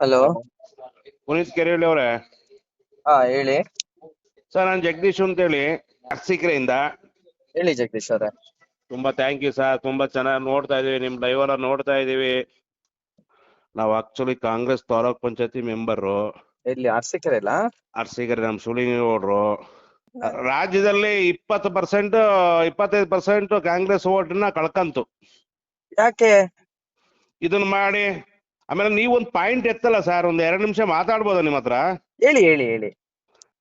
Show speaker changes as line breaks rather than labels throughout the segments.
Hello.
Puneeth Kerehalli ಅವರೇ.
ಹಾ ಹೇಳಿ.
ಸರ್ ನಾನು ಜಗದೀಶ್ ಅಂತೇಳಿ ಅರಸೀಕೆರೆಯಿಂದ.
ಹೇಳಿ ಜಗದೀಶ್ ಅವರೇ.
ತುಂಬಾ ಥ್ಯಾಂಕ್ ಯು ಸರ್ ತುಂಬಾ ಚೆನ್ನಾಗಿ ನೋಡ್ತಾ ಇದೀವಿ ನಿಮ್ ಲೈವ್ ನೋಡ್ತಾ ಇದೀವಿ. ನಾವು ಆಕ್ಚುಲಿ ಕಾಂಗ್ರೆಸ್ ತಾಲೂಕ್ ಪಂಚಾಯತಿ ಮೆಂಬರು
ಎಲ್ಲಿ ಅರ್ಸಿಕೆರೆ ಇಲ್ಲ
ಅರ್ಸಿಕರೆ ನಮ್ ಸುಳಿಗೌಡ್ರು ರಾಜ್ಯದಲ್ಲಿ ಇಪ್ಪತ್ತು ಪರ್ಸೆಂಟ್ ಇಪ್ಪತ್ತೈದು ಪರ್ಸೆಂಟ್ ಕಾಂಗ್ರೆಸ್ ಓಟ್ನ ಕಳ್ಕಂತು.
ಯಾಕೆ?
ಇದನ್ನ ಮಾಡಿ ಆಮೇಲೆ ನೀವು ಒಂದು ಪಾಯಿಂಟ್ ಎತ್ತಲ್ಲ ಸರ್ ಒಂದ್ ಎರಡ್ ನಿಮಿಷ ಮಾತಾಡ್ಬೋದ ನಿಮ್ಮ ಹತ್ರ?
ಹೇಳಿ ಹೇಳಿ ಹೇಳಿ.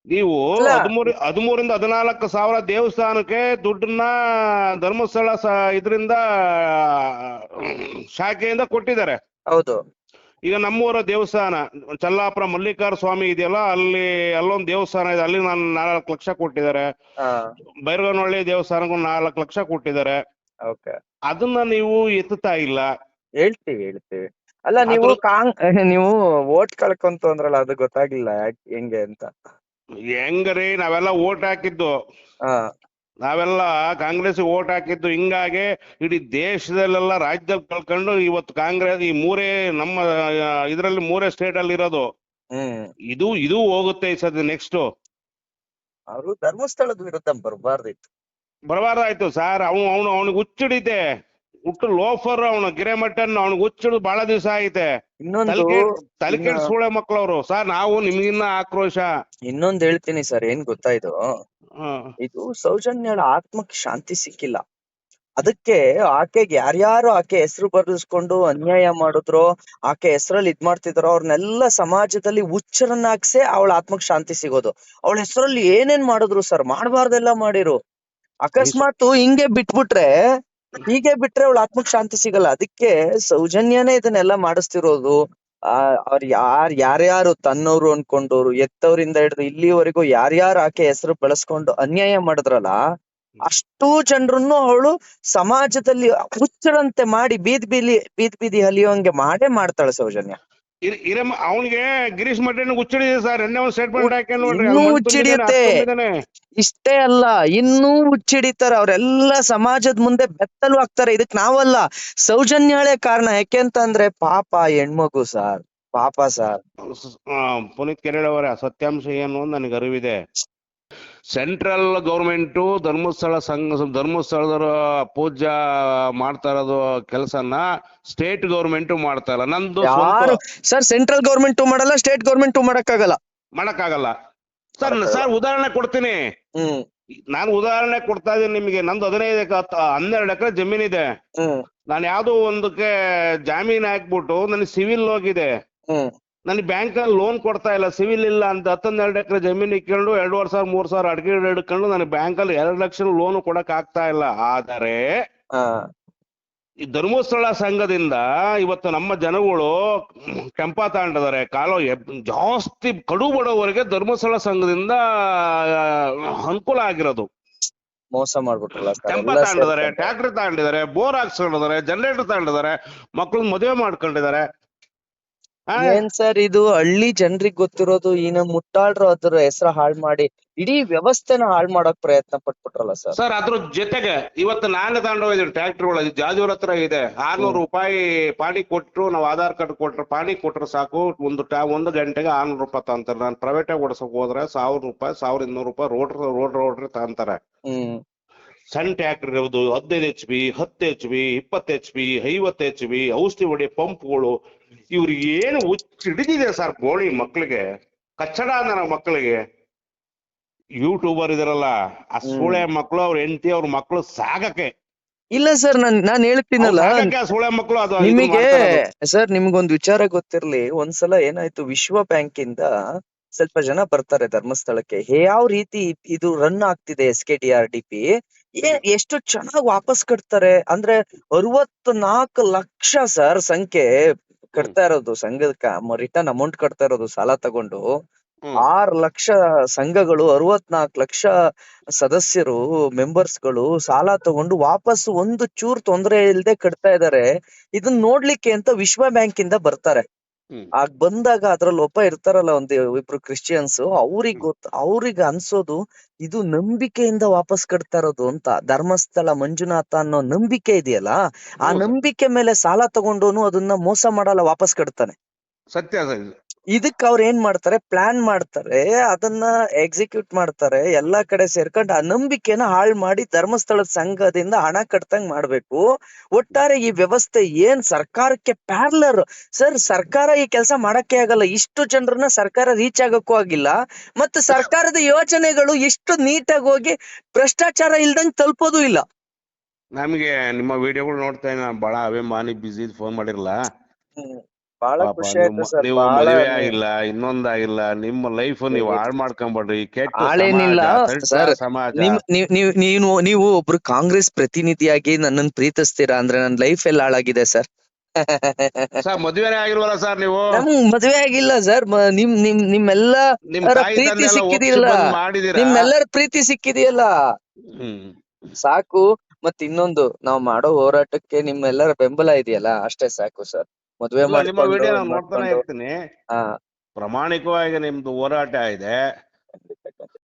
ನೀವು
ಅಲ್ಲ.
ಹದಿಮೂರು ಹದಿಮೂರಿಂದ ಹದಿನಾಲ್ಕು ಸಾವಿರ ದೇವಸ್ಥಾನಕ್ಕೆ ದುಡ್ಡನ್ನ ಧರ್ಮಸ್ಥಳ ಸ ಇದರಿಂದ ಶಾಖೆಯಿಂದ ಕೊಟ್ಟಿದ್ದಾರೆ.
ಹೌದು.
ಈಗ ನಮ್ಮೂರ ದೇವಸ್ಥಾನ ಚಲ್ಲಾಪುರ ಮಲ್ಲಿಕಾರ್ ಸ್ವಾಮಿ ಇದೆಯಲ್ಲ ಅಲ್ಲಿ ಅಲ್ಲೊಂದು ದೇವಸ್ಥಾನ ಇದೆ ಅಲ್ಲಿ ನಾನು ನಾಲ್ಕು ಲಕ್ಷ ಕೊಟ್ಟಿದ್ದಾರೆ.
ಹಾ.
ಬೈರಗನಹಳ್ಳಿ ದೇವಸ್ಥಾನಕ್ಕೂ ನಾಲ್ಕು ಲಕ್ಷ ಕೊಟ್ಟಿದ್ದಾರೆ.
ಓಕೆ.
ಅದನ್ನ ನೀವು ಎತ್ತುತ್ತಾ ಇಲ್ಲ?
ಹೇಳ್ತೀವಿ ಹೇಳ್ತೀವಿ. ಅಲ್ಲ ನೀವು ಕಾಂಗ್ ನೀವು ಓಟ್ ಕಳ್ಕೊಂತು ಅಂದ್ರಲ್ಲ ಅದು ಗೊತ್ತಾಗ್ಲಿಲ್ಲ ಯಾಕ್ ಹೆಂಗೆ ಅಂತ.
ಹೆಂಗ್ರಿ ನಾವೆಲ್ಲ ಓಟ್ ಹಾಕಿದ್ದು.
ಹಾ.
ನಾವೆಲ್ಲ ಕಾಂಗ್ರೆಸ್ ಓಟ್ ಹಾಕಿದ್ದು ಹಿಂಗಾಗಿ ಇಡೀ ದೇಶದಲ್ಲೆಲ್ಲ ರಾಜ್ಯದಲ್ಲಿ ಕಳ್ಕೊಂಡು ಇವತ್ತು ಕಾಂಗ್ರೆಸ್ ಈ ಮೂರೇ ನಮ್ಮ ಇದರಲ್ಲಿ ಮೂರೇ ಸ್ಟೇಟ್ ಅಲ್ಲಿ ಇರೋದು.
ಹ್ಮ್.
ಇದು ಇದು ಹೋಗುತ್ತೆ ಈ ಸದ್ಯ ನೆಕ್ಸ್ಟ್
ಅವರು ಧರ್ಮಸ್ಥಳದ ವಿರುದ್ಧ ಬರಬಾರ್ದಿತ್ತು.
ಬರಬಾರ್ದಾಯ್ತು ಸರ್ ಅವನು ಅವನು ಅವನಿಗೆ ಹುಚ್ಚಿಡಿತೆ ಹುಟ್ಟು ಲೋಫರ್ ಅವನು ಗಿರೆಮಟ್ಟನ್ ಅವ್ನಿಗೆ ಹುಚ್ಚಿಡುದು ಬಹಳ ದಿವಸ ಐತೆ
ಇನ್ನೊಂದು ಇನ್ನ-
ಸೂಳೆ ಮಕ್ಕಳವ್ರು ಸರ್ ನಾವು ನಿಮ್ಗಿನ್ನ ಆಕ್ರೋಶ.
ಇನ್ನೊಂದ್ ಹೇಳ್ತೀನಿ ಸರ್ ಏನ್ ಗೊತ್ತಾ ಇದು? ಇದು ಸೌಜನ್ಯಳ ಆತ್ಮಕ್ಕೆ ಶಾಂತಿ ಸಿಕ್ಕಿಲ್ಲ. ಅದಕ್ಕೆ ಆಕೆಗೆ ಯಾರ್ಯಾರು ಆಕೆ ಹೆಸರು ಬರೆದಿಸ್ಕೊಂಡು ಅನ್ಯಾಯ ಮಾಡಿದ್ರು ಆಕೆ ಹೆಸರಲ್ಲಿ ಇದ್ ಮಾಡ್ತಿದ್ರು ಅವ್ರನ್ನೆಲ್ಲ ಸಮಾಜದಲ್ಲಿ ಹುಚ್ಚರನ್ನಾಗ್ಸೆ ಅವಳ ಆತ್ಮಕ್ ಶಾಂತಿ ಸಿಗೋದು. ಅವಳ ಹೆಸರಲ್ಲಿ ಏನೇನ್ ಮಾಡಿದ್ರು ಸರ್? ಮಾಡಬಾರ್ದೆಲ್ಲ ಮಾಡಿರು. ಅಕಸ್ಮಾತ್ ಹಿಂಗೆ ಬಿಟ್ಬಿಟ್ರೆ ಹೀಗೆ ಬಿಟ್ರೆ ಅವಳ ಆತ್ಮಕ್ ಶಾಂತಿ ಸಿಗಲ್ಲ. ಅದಕ್ಕೆ ಸೌಜನ್ಯನೇ ಇದನ್ನೆಲ್ಲ ಮಾಡಿಸ್ತಿರೋದು. ಆ ಅವ್ರ ಯಾರ್ ಯಾರ್ಯಾರು ತನ್ನವ್ರು ಅನ್ಕೊಂಡವ್ರು ಎತ್ತವರಿಂದ ಹಿಡಿದು ಇಲ್ಲಿವರೆಗೂ ಯಾರ್ಯಾರು ಆಕೆ ಹೆಸರು ಬಳಸ್ಕೊಂಡು ಅನ್ಯಾಯ ಮಾಡಿದ್ರಲ್ಲ ಅಷ್ಟು ಜನರನ್ನು ಅವಳು ಸಮಾಜದಲ್ಲಿ ಹುಚ್ಚರಂತೆ ಮಾಡಿ ಬೀದಿ ಬೀದಿ ಬೀದಿ ಬೀದಿ ಹಲಿಯೋಂಗೆ ಮಾಡೇ ಮಾಡ್ತಾಳೆ ಸೌಜನ್ಯ.
ಇರಮ್ಮ ಅವನಿಗೆ ಗಿರೀಶ್ ಮಠನ ಹುಚ್ಚಿಡಿದೆ ಸರ್ ಎಣ್ಣೆ ಒಂದು ಸ್ಟೇಟ್ಮೆಂಟ್ ಹಾಕಿ ನೋಡ್ರಿ.
ಇನ್ನೂ ಹುಚ್ಚಿಡಿಯುತ್ತೆ. ಇಷ್ಟೇ ಅಲ್ಲ ಇನ್ನೂ ಹುಚ್ಚಿಡಿತಾರೆ. ಅವರೆಲ್ಲ ಸಮಾಜದ ಮುಂದೆ ಬೆತ್ತಲು ಆಗ್ತಾರೆ ಇದಕ್ ನಾವಲ್ಲ ಸೌಜನ್ಯಳೆ ಕಾರಣ. ಯಾಕೆ ಅಂತಂದ್ರೆ ಪಾಪ ಹೆಣ್ಮಗು ಸಾರ್ ಪಾಪ ಸಾರ್.
ಪುನೀತ್ ಕೆರೆಡವರ ಅವರ ಸತ್ಯಾಂಶ ಏನು ನನಗೆ ಅರಿವಿದೆ. ಸೆಂಟ್ರಲ್ ಗೌರ್ಮೆಂಟು ಧರ್ಮಸ್ಥಳ ಸಂಘ ಧರ್ಮಸ್ಥಳದ ಪೂಜಾ ಮಾಡ್ತಾ ಇರೋದು ಕೆಲಸನ ಸ್ಟೇಟ್ ಗೌರ್ಮೆಂಟ್ ಮಾಡ್ತಾ ಇಲ್ಲ. ನಂದು
ಸರ್ ಸೆಂಟ್ರಲ್ ಗೌರ್ಮೆಂಟ್ ಮಾಡಲ್ಲ ಸ್ಟೇಟ್ ಗೌರ್ಮೆಂಟ್ ಮಾಡಕ್ಕಾಗಲ್ಲ.
ಮಾಡಕ್ಕಾಗಲ್ಲ. ಸರ್. ಸರ್ ಉದಾಹರಣೆ ಕೊಡ್ತೀನಿ. ನಾನು ಉದಾಹರಣೆ ಕೊಡ್ತಾ ಇದ್ದೀನಿ ನಿಮಗೆ. ನಂದು ಹದಿನೈದು ಹನ್ನೆರಡು ಎಕರೆ ಜಮೀನಿದೆ
ಇದೆ.
ನಾನು ಯಾವ್ದೋ ಒಂದಕ್ಕೆ ಜಾಮೀನ್ ಹಾಕ್ಬಿಟ್ಟು ನನಗೆ ಸಿವಿಲ್ ಹೋಗಿದೆ. ನನಗೆ ಬ್ಯಾಂಕ್ ಅಲ್ಲಿ ಲೋನ್ ಕೊಡ್ತಾ ಇಲ್ಲ ಸಿವಿಲ್ ಇಲ್ಲ ಅಂತ ಹತ್ತೊಂದೆರಡು ಎಕರೆ ಜಮೀನು ಇಕ್ಕೊಂಡು ಎರಡುವರೆ ಸಾವಿರ ಮೂರ್ ಸಾವಿರ ಅಡಿಕೆ ಹಿಡ್ಕೊಂಡು ನನಗೆ ಬ್ಯಾಂಕಲ್ಲಿ ಎರಡು ಲಕ್ಷ ಲೋನ್ ಕೊಡಕ್ ಆಗ್ತಾ ಇಲ್ಲ. ಆದರೆ ಈ ಧರ್ಮಸ್ಥಳ ಸಂಘದಿಂದ ಇವತ್ತು ನಮ್ಮ ಜನಗಳು ಕೆಂಪ ತಾಂಡಿದ್ದಾರೆ ಕಾಲು ಜಾಸ್ತಿ ಕಡು ಬಡವರಿಗೆ ಧರ್ಮಸ್ಥಳ ಸಂಘದಿಂದ ಅನುಕೂಲ ಆಗಿರೋದು.
ಮೋಸ ಮಾಡ್ಬಿಟ್ರಲ್ಲ
ಕೆಂಪ
ಸೇರ್ಕೊಂಡು.
ಟ್ರ್ಯಾಕ್ಟರ್ ತಾಂಡಿದ್ದಾರೆ ಬೋರ್ ಹಾಕ್ಸ್ಕೊಂಡಿದ್ದಾರೆ ಜನರೇಟರ್ ತಾಂಡಿದ್ದಾರೆ ಮಕ್ಳು ಮದುವೆ ಮಾಡ್ಕೊಂಡಿದ್ದಾರೆ.
ಏನ್ ಸರ್ ಇದು ಹಳ್ಳಿ ಜನರಿಗೆ ಗೊತ್ತಿರೋದು ಈ ನಮ್ ಮುಟ್ಟಾಳ್ರು ಅದ್ರ ಹೆಸರು ಹಾಳ್ ಮಾಡಿ ಇಡೀ ವ್ಯವಸ್ಥೆನ ಹಾಳ್ ಮಾಡಕ್ ಪ್ರಯತ್ನ ಪಟ್ಬಿಟ್ರಲ್ಲ ಸರ್.
ಸರ್ ಅದ್ರ ಜೊತೆಗೆ ಇವತ್ತು ನಾನು ತಗೊಂಡೋಗಿದ್ದೀನಿ ಟ್ರ್ಯಾಕ್ಟರ್ಗಳು ಜಾಜೂರ್ ಹತ್ರ ಇದೆ. ಆರ್ನೂರು ರೂಪಾಯಿ ಪಾಣಿ ಕೊಟ್ರು ನಾವು ಆಧಾರ್ ಕಾರ್ಡ್ ಕೊಟ್ರು ಪಾಣಿ ಕೊಟ್ರು ಸಾಕು. ಒಂದು ಟಾ ಒಂದು ಗಂಟೆಗೆ ಆರ್ನೂರು ರೂಪಾಯಿ ತಗೊಂತಾರೆ ನಾನು ಪ್ರೈವೇಟ್ ಆಗಿ ಓಡಿಸಕ್ ಹೋದ್ರೆ ಸಾವಿರ ರೂಪಾಯಿ ಸಾವಿರ ಇನ್ನೂರು ರೂಪಾಯಿ ರೋಡ್ ರೋಡ್ ರೋಡ್ರಿ ತಗೊಂತಾರೆ
ಹ್ಮ್.
ಸಣ್ಣ ಟ್ರ್ಯಾಕ್ಟರ್ ಇರೋದು ಹದಿನೈದು ಎಚ್ ಪಿ ಹತ್ತು ಎಚ್ ಪಿ ಇಪ್ಪತ್ತು ಎಚ್ ಪಿ ಐವತ್ತು ಎಚ್ ಪಿ ಔಷಧಿ ಹೊಡೆ ಪಂಪ್ಗಳು ಇವ್ರಿಗೆ ಏನು ಹಿಡಿದಿದೆ ಸರ್ ಗೋಳಿ ಮಕ್ಳಿಗೆ ಕಚ್ಚಡ ನನ್ನ ಮಕ್ಕಳಿಗೆ ಯೂಟ್ಯೂಬರ್ ಇದಾರಲ್ಲ ಆ. ಸೂಳೆ ಮಕ್ಕಳು ಅವ್ರ ಹೆಂಡತಿ ಅವ್ರ ಮಕ್ಕಳು ಸಾಗಕ್ಕೆ.
ಇಲ್ಲ ಸರ್ ನಾನ್ ನಾನ್ ಹೇಳ್ತೀನಲ್ಲ.
ಸೂಳೆ ಮಕ್ಕಳು ಅದು
ನಿಮಗೆ. ಸರ್ ನಿಮ್ಗೊಂದು ವಿಚಾರ ಗೊತ್ತಿರ್ಲಿ. ಒಂದ್ಸಲ ಏನಾಯ್ತು ವಿಶ್ವ ಬ್ಯಾಂಕ್ ಇಂದ ಸ್ವಲ್ಪ ಜನ ಬರ್ತಾರೆ ಧರ್ಮಸ್ಥಳಕ್ಕೆ. ಯಾವ ರೀತಿ ಇದು ರನ್ ಆಗ್ತಿದೆ S K D R D P ಎಷ್ಟು ಚೆನ್ನಾಗಿ ವಾಪಸ್ ಕಟ್ತಾರೆ? ಅಂದ್ರೆ ಅರವತ್ನಾಲ್ಕು ಲಕ್ಷ ಸರ್ ಸಂಖ್ಯೆ. ಕಟ್ತಾ ಇರೋದು ಸಂಘದ ರಿಟರ್ನ್ ಅಮೌಂಟ್ ಕಟ್ತಾ ಇರೋದು ಸಾಲ ತಗೊಂಡು. ಆರ್ ಲಕ್ಷ ಸಂಘಗಳು ಅರವತ್ನಾಲ್ಕು ಲಕ್ಷ ಸದಸ್ಯರು ಮೆಂಬರ್ಸ್ಗಳು ಸಾಲ ತಗೊಂಡು ವಾಪಸ್ ಒಂದು ಚೂರ್ ತೊಂದರೆ ಇಲ್ಲದೆ ಕಟ್ತಾ ಇದಾರೆ ಇದನ್ನ ನೋಡ್ಲಿಕ್ಕೆ ಅಂತ ವಿಶ್ವ ಬ್ಯಾಂಕ್ ಇಂದ ಬರ್ತಾರೆ. ಆಗ ಬಂದಾಗ ಅದ್ರಲ್ಲಿ ಒಬ್ಬ ಇರ್ತಾರಲ್ಲ ಒಂದ್ ಇಬ್ರು ಕ್ರಿಶ್ಚಿಯನ್ಸ್ ಅವ್ರಿಗೆ ಗೊತ್ತ ಅವ್ರಿಗೆ ಅನ್ಸೋದು ಇದು ನಂಬಿಕೆಯಿಂದ ವಾಪಸ್ ಕಟ್ತಾ ಇರೋದು ಅಂತ. ಧರ್ಮಸ್ಥಳ ಮಂಜುನಾಥ ಅನ್ನೋ ನಂಬಿಕೆ ಇದೆಯಲ್ಲ ಆ ನಂಬಿಕೆ ಮೇಲೆ ಸಾಲ ತಗೊಂಡೋನು ಅದನ್ನ ಮೋಸ ಮಾಡಲ್ಲ ವಾಪಸ್ ಕಟ್ತಾನೆ.
ಸತ್ಯ.
ಇದಕ್ ಅವ್ರ ಏನ್ ಮಾಡ್ತಾರೆ? ಪ್ಲಾನ್ ಮಾಡ್ತಾರೆ ಅದನ್ನ ಎಕ್ಸಿಕ್ಯೂಟ್ ಮಾಡ್ತಾರೆ ಎಲ್ಲಾ ಕಡೆ ಸೇರ್ಕೊಂಡು ಆ ನಂಬಿಕೆನ ಹಾಳ್ ಮಾಡಿ ಧರ್ಮಸ್ಥಳದ ಸಂಘದಿಂದ ಹಣ ಕಟ್ತಂಗ್ ಮಾಡ್ಬೇಕು. ಒಟ್ಟಾರೆ ಈ ವ್ಯವಸ್ಥೆ ಏನ್ ಸರ್ಕಾರಕ್ಕೆ ಪ್ಯಾರ್ಲರ್ ಸರ್ ಸರ್ಕಾರ ಈ ಕೆಲಸ ಮಾಡಕ್ಕೆ ಆಗಲ್ಲ. ಇಷ್ಟು ಜನರನ್ನ ಸರ್ಕಾರ ರೀಚ್ ಆಗಕ್ಕೂ ಆಗಿಲ್ಲ. ಮತ್ತೆ ಸರ್ಕಾರದ ಯೋಜನೆಗಳು ಇಷ್ಟು ನೀಟಾಗಿ ಹೋಗಿ ಭ್ರಷ್ಟಾಚಾರ ಇಲ್ದಂಗ್ ತಲುಪೋದು ಇಲ್ಲ.
ನಮಗೆ ನಿಮ್ಮ ವಿಡಿಯೋಗಳು ನೋಡ್ತಾ ಬಹಳ ಅಭಿಮಾನಿ ಬಿಸಿ ಫೋನ್ ಮಾಡಿರಲ್ಲ
ಬಹಳ
ಪಾಪ
ಖುಷಿ
ನೀವು
ಆಯ್ತು ಸರ್
ನೀವು
ಬಹಳ
ಮದುವೆ ಆಗಿಲ್ಲ ಇನ್ನೊಂದಾಗಿಲ್ಲ ನಿಮ್ಮ ಲೈಫ್ ನೀವು ಹಾಳ್ ಮಾಡ್ಕೊಂಬೇಡ್ರಿ ಕೆಟ್ಟ
ಹಾಳೇನಿಲ್ಲ,
ಸಮಾಜ, ಕೆಟ್ಟ
ಸರ್.
ಸಮಾಜ.
ನಿಮ್ ನೀವ್ ನೀವ್ ನೀವು ನೀವು ಒಬ್ರು ಕಾಂಗ್ರೆಸ್ ಪ್ರತಿನಿಧಿಯಾಗಿ ನನ್ನನ್ ಪ್ರೀತಿಸ್ತೀರಾ ಅಂದ್ರೆ ನನ್ನ ಲೈಫ್ ಎಲ್ಲ ಹಾಳಾಗಿದೆ ಸರ್.
ಸರ್ ಮದುವೆನೇ ಆಗಿಲ್ವಲ್ಲ ಸರ್ ನೀವು?
ನಮ್ ಮದ್ವೆ ಆಗಿಲ್ಲ ಸರ್ ನಿಮ್ ನಿಮ್ ನಿಮ್ಮೆಲ್ಲ
ನಿಮ್
ಅವರ
ತಾಯಿ
ಪ್ರೀತಿ
ತಂದೆ ಎಲ್ಲ ಒಪ್ಸಿ
ಸಿಕ್ಕಿದೆಯಲ್ಲ,
ಬಂದ್ ಮಾಡಿದೀರಾ?
ನಿಮ್ಮೆಲ್ಲರ ಪ್ರೀತಿ ಸಿಕ್ಕಿದೆಯಲ್ಲ.
ಹ್ಮ್.
ಸಾಕು ಮತ್ ಇನ್ನೊಂದು ನಾವ್ ಮಾಡೋ ಹೋರಾಟಕ್ಕೆ ನಿಮ್ಮೆಲ್ಲರ ಬೆಂಬಲ ಇದೆಯಲ್ಲ ಅಷ್ಟೇ ಸಾಕು ಸರ್. ಮದುವೆ
ನಿಮ್ಮ ವಿಡಿಯೋ ನಾನು ನೋಡ್ತಾನೆ ಇರ್ತೀನಿ. ಪ್ರಾಮಾಣಿಕವಾಗಿ ನಿಮ್ದು ಹೋರಾಟ ಇದೆ.